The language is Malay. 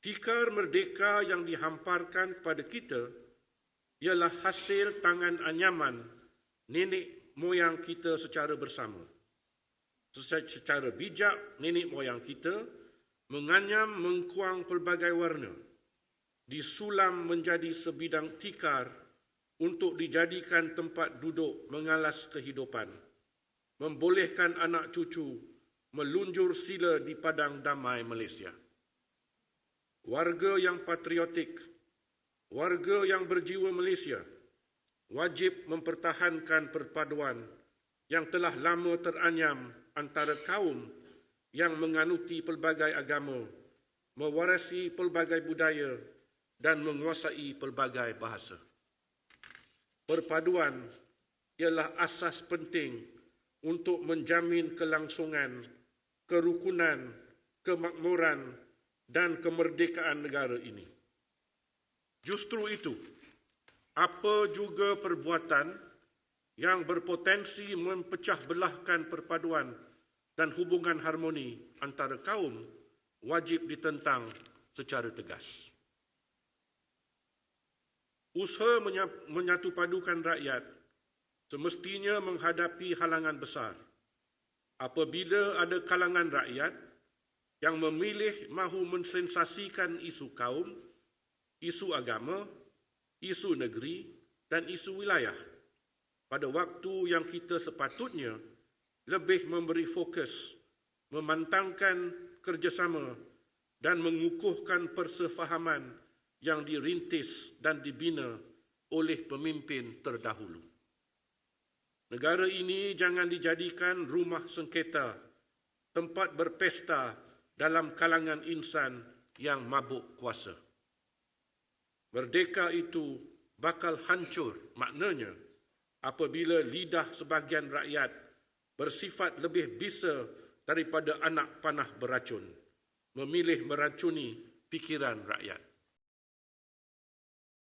Tikar merdeka yang dihamparkan kepada kita ialah hasil tangan anyaman nenek moyang kita secara bersama. Secara bijak, nenek moyang kita menganyam mengkuang pelbagai warna, disulam menjadi sebidang tikar untuk dijadikan tempat duduk mengalas kehidupan, membolehkan anak cucu melunjur sila di padang damai Malaysia warga yang patriotik, warga yang berjiwa Malaysia wajib mempertahankan perpaduan yang telah lama teranyam antara kaum yang menganuti pelbagai agama, mewarisi pelbagai budaya dan menguasai pelbagai bahasa. Perpaduan ialah asas penting untuk menjamin kelangsungan, kerukunan, kemakmuran dan kemerdekaan negara ini. Justru itu, apa juga perbuatan yang berpotensi mempecah belahkan perpaduan dan hubungan harmoni antara kaum wajib ditentang secara tegas. Usaha menyatu padukan rakyat semestinya menghadapi halangan besar apabila ada kalangan rakyat yang memilih mahu mensensasikan isu kaum, isu agama, isu negeri dan isu wilayah pada waktu yang kita sepatutnya lebih memberi fokus memantangkan kerjasama dan mengukuhkan persefahaman yang dirintis dan dibina oleh pemimpin terdahulu. Negara ini jangan dijadikan rumah sengketa, tempat berpesta dalam kalangan insan yang mabuk kuasa. Merdeka itu bakal hancur maknanya apabila lidah sebahagian rakyat bersifat lebih bisa daripada anak panah beracun, memilih meracuni fikiran rakyat.